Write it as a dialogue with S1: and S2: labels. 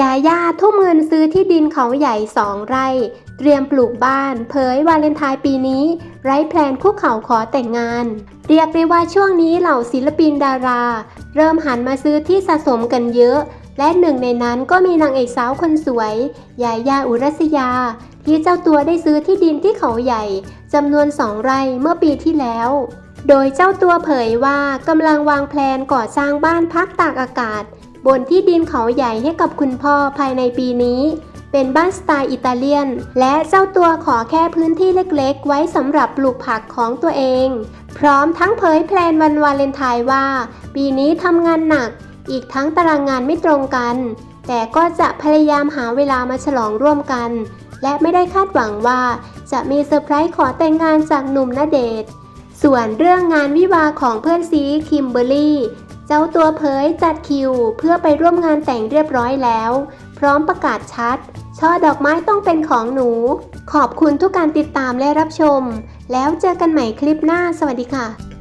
S1: ยาย่าทุ่มเงินซื้อที่ดินเขาใหญ่สองไร่ เตรียมปลูกบ้าน เผยวาเลนไทน์ปีนี้ ไร้แพลนคุกเข่าขอแต่งงาน เรียกได้ว่าช่วงนี้เหล่าศิลปินดารา เริ่มหันมาซื้อที่สะสมกันเยอะ และหนึ่งในนั้นก็มีนางเอกสาวคนสวย ยาย่าอุรัสยา ที่เจ้าตัวได้ซื้อที่ดินที่เขาใหญ่จำนวนสองไร่เมื่อปีที่แล้วโดยเจ้าตัวเผยว่ากำลังวางแผนก่อสร้างบ้านพักตากอากาศ บนที่ดินเขาใหญ่ให้กับคุณพ่อภายในปีนี้ เป็นบ้านสไตล์อิตาเลียน และเจ้าตัวขอแค่พื้นที่เล็กๆ ไว้สำหรับปลูกผักของตัวเอง พร้อมทั้งเผยแพลนวันวาเลนไทน์ว่า ปีนี้ทำงานหนัก อีกทั้งตารางงานไม่ตรงกัน แต่ก็จะพยายามหาเวลามาฉลองร่วมกัน และไม่ได้คาดหวังว่า จะมีเซอร์ไพรส์ขอแต่งงานจากหนุ่มณเดชน์ส่วนเรื่องงานวิวาของเพื่อนซีคิมเบอร์รี่ เจ้าตัวเผยจัดคิวเพื่อไปร่วมงานแต่งเรียบร้อยแล้ว พร้อมประกาศชัด ช่อดอกไม้ต้องเป็นของหนู ขอบคุณทุกการติดตามและรับชม แล้วเจอกันใหม่คลิปหน้าสวัสดีค่ะ